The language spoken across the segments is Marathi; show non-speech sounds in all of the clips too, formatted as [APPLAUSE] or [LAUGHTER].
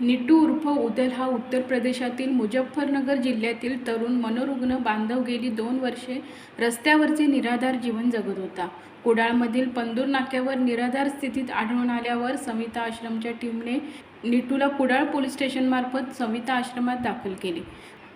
निटू उर्फ उदल हा उत्तर प्रदेशातील मुजफ्फरनगर जिल्ह्यातील तरुण मनोरुग्ण बांधव गेली दोन वर्षे रस्त्यावरचे निराधार जीवन जगत होता. कुडाळमधील पंदूर नाक्यावर निराधार स्थितीत आढळून आल्यावर समिता आश्रमच्या टीमने निटूला कुडाळ पोलीस स्टेशनमार्फत समिता आश्रमात दाखल केले.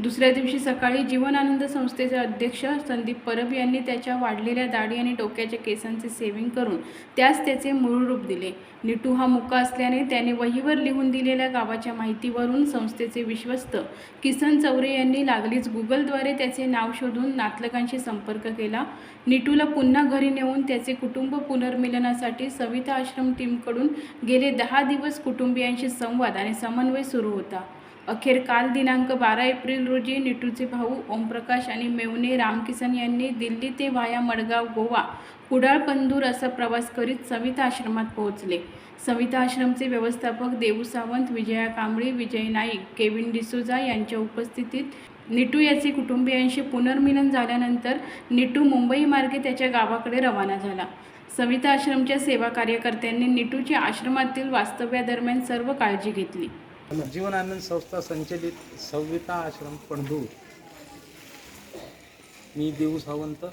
दुसऱ्या दिवशी सकाळी जीवनानंद संस्थेचे अध्यक्ष संदीप परब यांनी त्याच्या वाढलेल्या दाढी आणि डोक्याच्या केसांचे सेविंग करून त्यास त्याचे मूळ रूप दिले. निटू हा मुका असल्याने त्याने वहीवर लिहून दिलेल्या गावाच्या माहितीवरून संस्थेचे विश्वस्त किसन चौरे यांनी लागलीच गुगलद्वारे त्याचे नाव शोधून नातलगांशी संपर्क केला. निटूला पुन्हा घरी नेऊन त्याचे कुटुंब पुनर्मिलनासाठी सविता आश्रम टीमकडून गेले दहा दिवस कुटुंबियांशी संवाद आणि समन्वय सुरू होता. अखेर काल दिनांक बारा एप्रिल रोजी निटूचे भाऊ ओमप्रकाश आणि मेवणे रामकिसन यांनी दिल्ली ते वाया मडगाव गोवा कुडाळ पंदूर असा प्रवास करीत सविता आश्रमात पोहोचले. सविता आश्रमचे व्यवस्थापक देवू सावंत विजया कांबळी विजय नाईक केविन डिसोजा यांच्या उपस्थितीत निटू याचे कुटुंबियांशी पुनर्मिलन झाल्यानंतर निटू मुंबई मार्गे त्याच्या गावाकडे रवाना झाला. सविता आश्रमच्या सेवा कार्यकर्त्यांनी निटूच्या आश्रमातील वास्तव्यादरम्यान सर्व काळजी घेतली. जीवनानंद संस्था संचलित सविता आश्रम पणदूर. मी देऊ सावंत.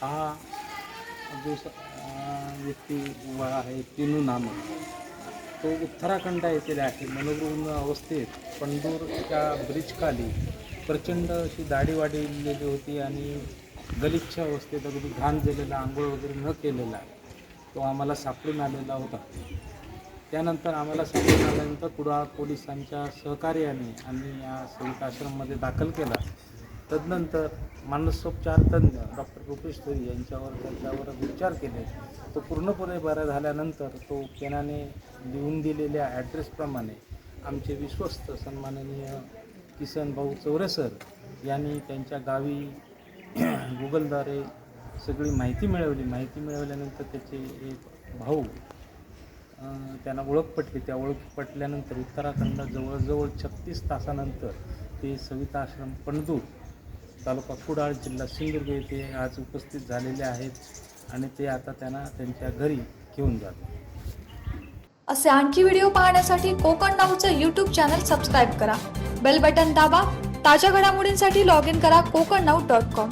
हा जो व्यक्ती उभा आहे तिनू नाम तो उत्तराखंड येथील आहे मनोरुग्ण अवस्थेत पणदूरच्या ब्रिजखाली प्रचंड अशी दाढी वाढलेली होती आणि गलिच्छ अवस्थेत अगदी घाण झालेला आंघोळ वगैरे न केलेला तो आम्हाला सापडून आलेला होता. त्यानंतर आम्हाला सापडून आल्यानंतर कुडाळ पोलिसांच्या सहकार्याने आम्ही या सेविक आश्रममध्ये दाखल केला. तदनंतर मानसोपचार तज्ज्ञ डॉक्टर रुपेश थोरी यांच्यावर त्यांच्यावर उपचार केले. तो पूर्णपणे बरा झाल्यानंतर तो पेनाने लिहून दिलेल्या ॲड्रेसप्रमाणे आमचे विश्वस्त सन्माननीय किसन भाऊ चौरेसर यांनी त्यांच्या गावी [CLEARS THROAT] गुगलद्वारे सगळी माहिती मिळवली. माहिती मिळवल्यानंतर त्याचे एक भाऊ त्यांना ओळख पटली. त्या ओळख पटल्यानंतर उत्तराखंड जवळजवळ छत्तीस तासानंतर ते सविता आश्रम पणदूर तालुका कुडाळ जिल्हा सिंधुदुर्ग येथे आज उपस्थित झालेले आहेत आणि ते आता त्यांना त्यांच्या घरी घेऊन जातात. असे आणखी व्हिडिओ पाहण्यासाठी कोकण नाऊचं यूट्यूब चॅनल सबस्क्राईब करा. बेल बटन दाबा. ताज्या घडामोडींसाठी लॉग इन करा कोकण नाऊ डॉट कॉम